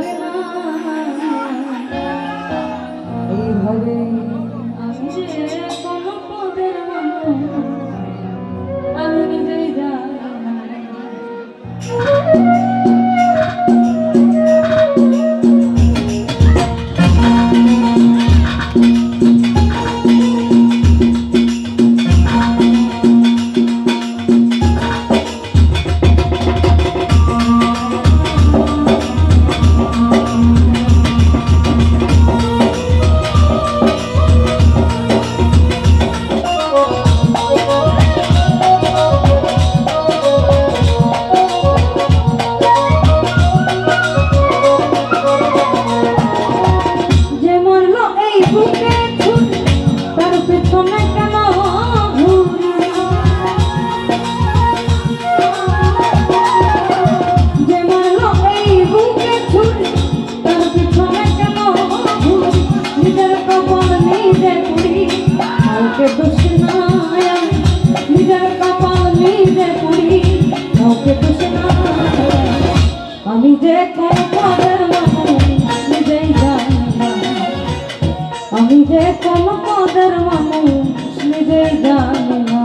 Glória দেখে পরের মামু আমি দেখে পদের মামু নিজেই জানি না।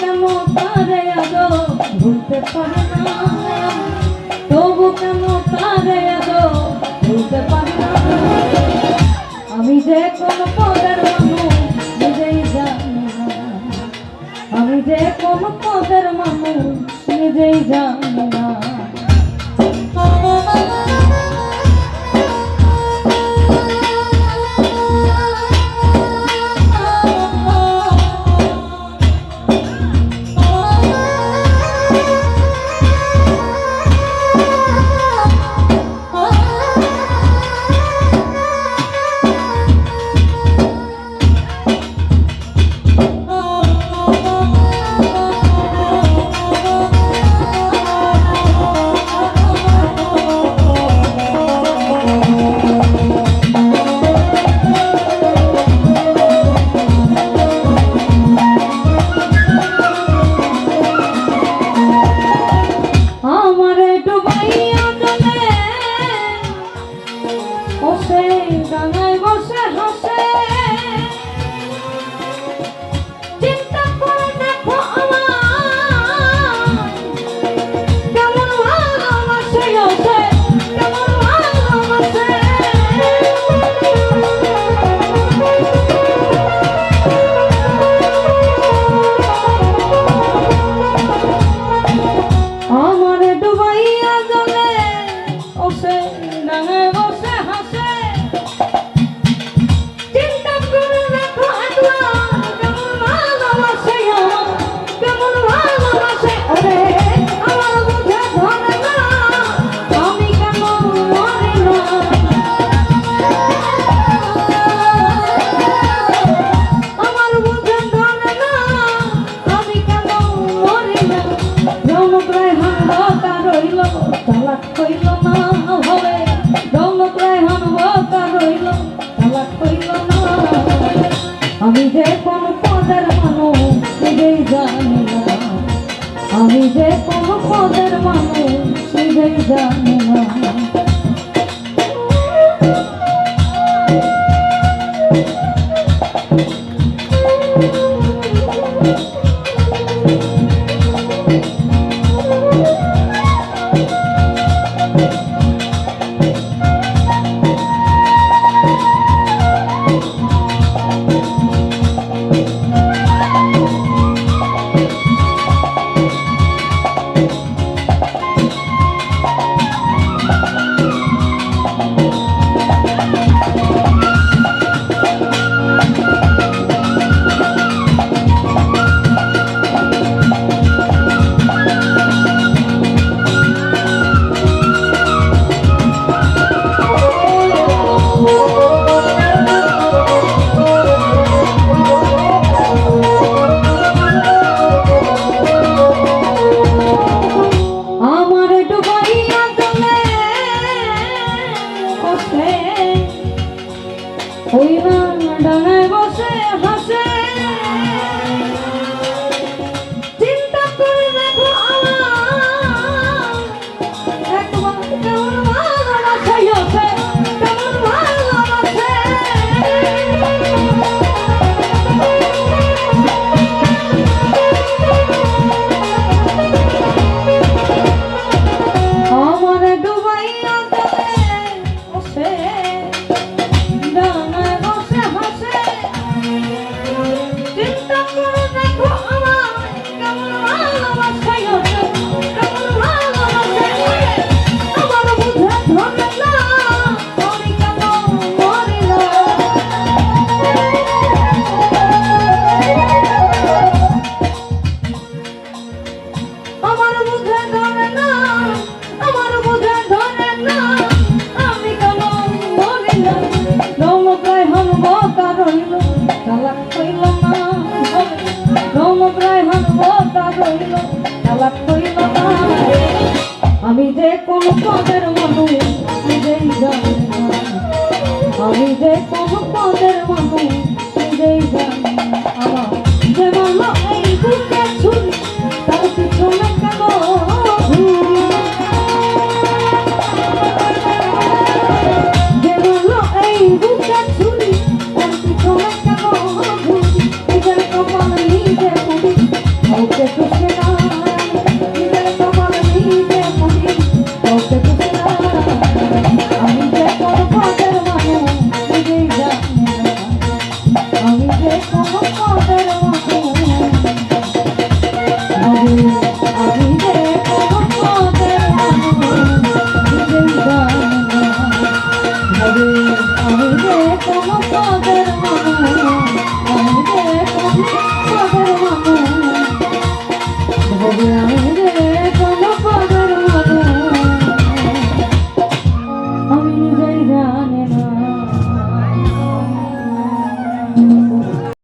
কেন তারে আদো ভুলতে পারে না। তবু কেন তারে আদো ভুলতে পারে না। আমি যে কোন পদের মানুষ নিজেই জানি না। আমি যে কোন পদের মানুষ নিজেই জানি না। যে কোনো পদের মানুষ সেই জানে না। তালাক কইল না ধর্ম প্রায় হনবতা রইল তালাক কইল না। আমি যে কোন পদের মানুষ নিজেই জানি না। আমি যে কোন পদের মানুষ নিজেই জানি কোনো কদর হবে